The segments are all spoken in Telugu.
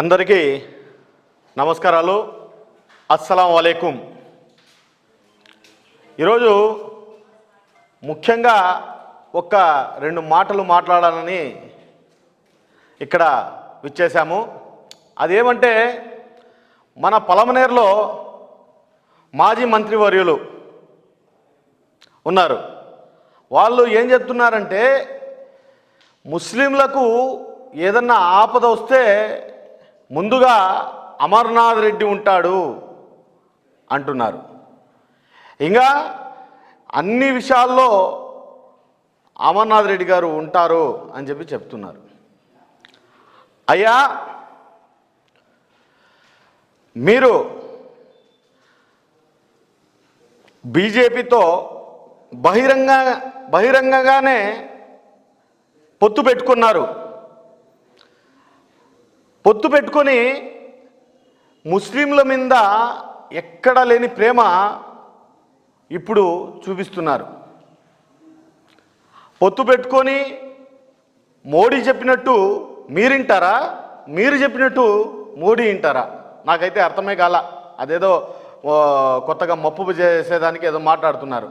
అందరికీ నమస్కారాలు. అస్సలం వలైకుం ఈరోజు ముఖ్యంగా ఒక రెండు మాటలు మాట్లాడాలని ఇక్కడ విచ్చేసాము అదేమంటే మన పలమనేరులో మాజీ మంత్రివర్యులు ఉన్నారు. వాళ్ళు ఏం చెప్తున్నారంటే ముస్లింలకు ఏదన్నా ఆపద వస్తే ముందుగా అమర్నాథ్ రెడ్డి ఉంటాడు అంటున్నారు. ఇంకా అన్ని విషయాల్లో అమర్నాథ్ రెడ్డి గారు ఉంటారు అని చెప్పి చెప్తున్నారు. అయ్యా మీరు బీజేపీతో బహిరంగ బహిరంగంగానే పొత్తు పెట్టుకున్నారు. పొత్తు పెట్టుకొని ముస్లింల మీద ఎక్కడ లేని ప్రేమ ఇప్పుడు చూపిస్తున్నారు. పొత్తు పెట్టుకొని మోడీ చెప్పినట్టు మీరింటారా మీరు చెప్పినట్టు మోడీ వింటారా? నాకైతే అర్థమే కాల. అదేదో కొత్తగా మప్పు చేసేదానికి ఏదో మాట్లాడుతున్నారు.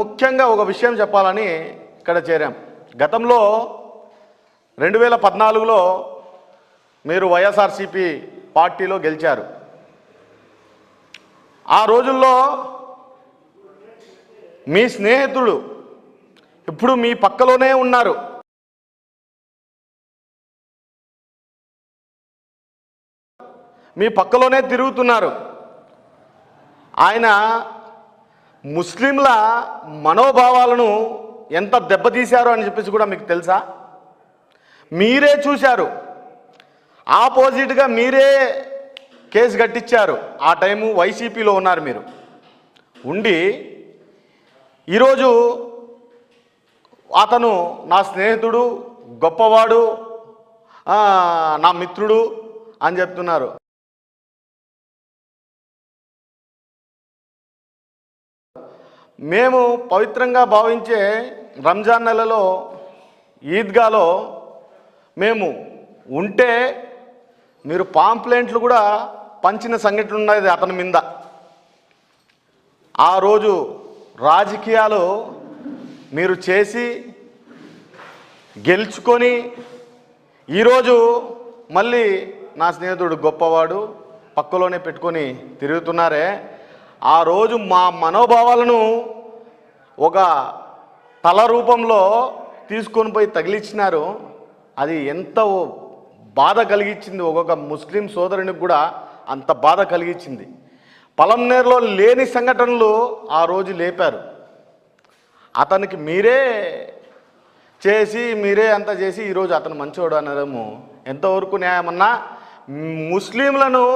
ముఖ్యంగా ఒక విషయం చెప్పాలని ఇక్కడ చేరాం. గతంలో రెండు వేల పద్నాలుగులో మీరు వైఎస్ఆర్సిపి పార్టీలో గెలిచారు. ఆ రోజుల్లో మీ స్నేహితుడు ఇప్పుడు మీ పక్కలోనే ఉన్నారు. మీ పక్కలోనే తిరుగుతున్నారు. ఆయన ముస్లింల మనోభావాలను ఎంత దెబ్బతీశారు అని చెప్పేసి కూడా మీకు తెలుసా? మీరే చూశారు. ఆపోజిట్గా మీరే కేసు కట్టించారు ఆ టైము వైసీపీలో ఉన్నారు మీరు. ఉండి ఈరోజు అతను నా స్నేహితుడు గొప్పవాడు నా మిత్రుడు అని చెప్తున్నారు. మేము పవిత్రంగా భావించే రంజాన్ నెలలో ఈద్గాలో మేము ఉంటే మీరు పాంప్లెంట్లు కూడా పంచిన సంఘటన ఉన్నది అతని మీద. ఆ రోజు రాజకీయాలు మీరు చేసి గెలుచుకొని ఈరోజు మళ్ళీ నా స్నేహితుడు గొప్పవాడు పక్కలోనే పెట్టుకొని తిరుగుతున్నారే. ఆ రోజు మా మనోభావాలను ఒక తల రూపంలో తీసుకొని పోయి తగిలించినారు అది ఎంత బాధ కలిగించింది ఒక్కొక్క ముస్లిం సోదరునికి కూడా అంత బాధ కలిగించింది. పలంనేరులో లేని సంఘటనలు ఆ రోజు లేపారు. అతనికి మీరే చేసి మీరే అంతా చేసి ఈరోజు అతను మంచివాడు అనడము ఎంతవరకు న్యాయమన్నా? ముస్లింలను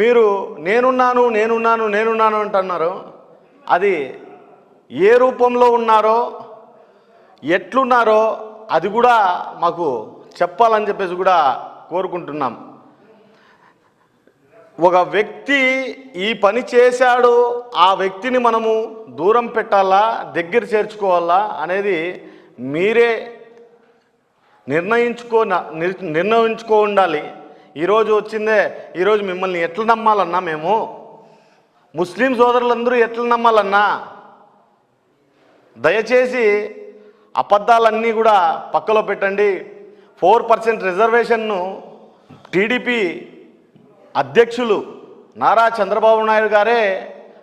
మీరు నేనున్నాను నేనున్నాను నేనున్నాను అంటున్నారు. అది ఏ రూపంలో ఉన్నారో ఎట్లున్నారో అది కూడా మాకు చెప్పాలని చెప్పేసి కూడా కోరుకుంటున్నాం. ఒక వ్యక్తి ఈ పని చేశాడు ఆ వ్యక్తిని మనము దూరం పెట్టాలా దగ్గర చేర్చుకోవాలా అనేది మీరే నిర్ణయించుకో నిర్ణయించుకో ఉండాలి. ఈరోజు వచ్చిందే ఈరోజు మిమ్మల్ని ఎట్లా నమ్మాలన్నా మేము? ముస్లిం సోదరులందరూ ఎట్లా నమ్మాలన్నా? దయచేసి అబద్ధాలన్నీ కూడా పక్కలో పెట్టండి. ఫోర్ పర్సెంట్ రిజర్వేషన్ను టీడీపీ అధ్యక్షులు నారా చంద్రబాబు నాయుడు గారే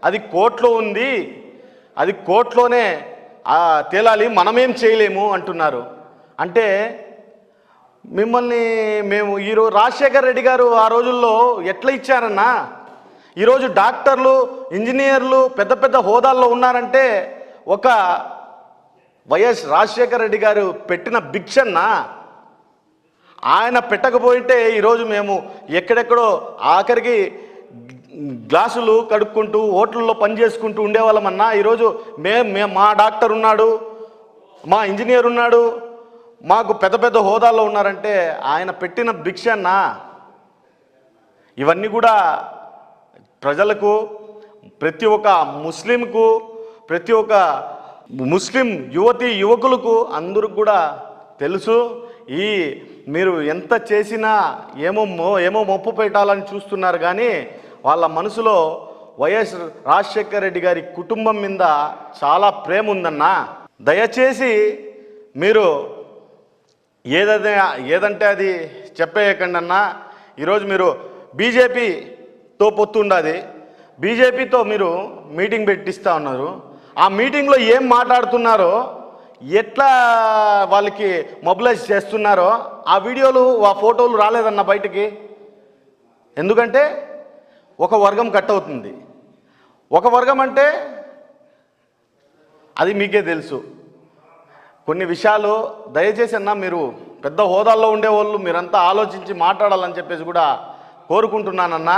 అది కోర్టులో ఉంది అది కోర్టులోనే తేలాలి మనమేం చేయలేము అంటున్నారు. అంటే మిమ్మల్ని మేము ఈరోజు రాజశేఖర్ రెడ్డి గారు ఆ రోజుల్లో ఎట్లా ఇచ్చారన్నా ఈరోజు డాక్టర్లు ఇంజనీర్లు పెద్ద పెద్ద హోదాల్లో ఉన్నారంటే ఒక వైఎస్ రాజశేఖర్ రెడ్డి గారు పెట్టిన భిక్షన్నా ఆయన పెట్టకపోయింటే ఈరోజు మేము ఎక్కడెక్కడో ఆఖరికి గ్లాసులు కడుక్కుంటూ హోటల్లో పని చేసుకుంటూ ఉండేవాళ్ళమన్నా. ఈరోజు మే మేము మా డాక్టర్ ఉన్నాడు మా ఇంజనీర్ ఉన్నాడు మాకు పెద్ద పెద్ద హోదాల్లో ఉన్నారంటే ఆయన పెట్టిన భిక్షన్నా ఇవన్నీ కూడా ప్రజలకు ప్రతి ఒక్క ముస్లింకు ప్రతి ఒక్క ముస్లిం యువతి యువకులకు అందరికి కూడా తెలుసు. ఈ మీరు ఎంత చేసినా ఏమో ఏమో మొప్పు పెట్టాలని చూస్తున్నారు కానీ వాళ్ళ మనసులో వైఎస్ రాజశేఖర రెడ్డి గారి కుటుంబం మీద చాలా ప్రేమ ఉందన్నా. దయచేసి మీరు ఏదైతే ఏదంటే అది చెప్పేయకండి అన్న. ఈరోజు మీరు బీజేపీతో పొత్తుండది బీజేపీతో మీరు మీటింగ్ పెట్టిస్తూ ఉన్నారు. ఆ మీటింగ్లో ఏం మాట్లాడుతున్నారో ఎట్లా వాళ్ళకి మొబిలైజ్ చేస్తున్నారో ఆ వీడియోలు ఆ ఫోటోలు రాలేదన్న బయటికి. ఎందుకంటే ఒక వర్గం కట్ అవుతుంది. ఒక వర్గం అంటే అది మీకే తెలుసు. కొన్ని విషయాలు దయచేసి అన్న మీరు పెద్ద హోదాల్లో ఉండేవాళ్ళు మీరంతా ఆలోచించి మాట్లాడాలని చెప్పేసి కూడా కోరుకుంటున్నానన్నా.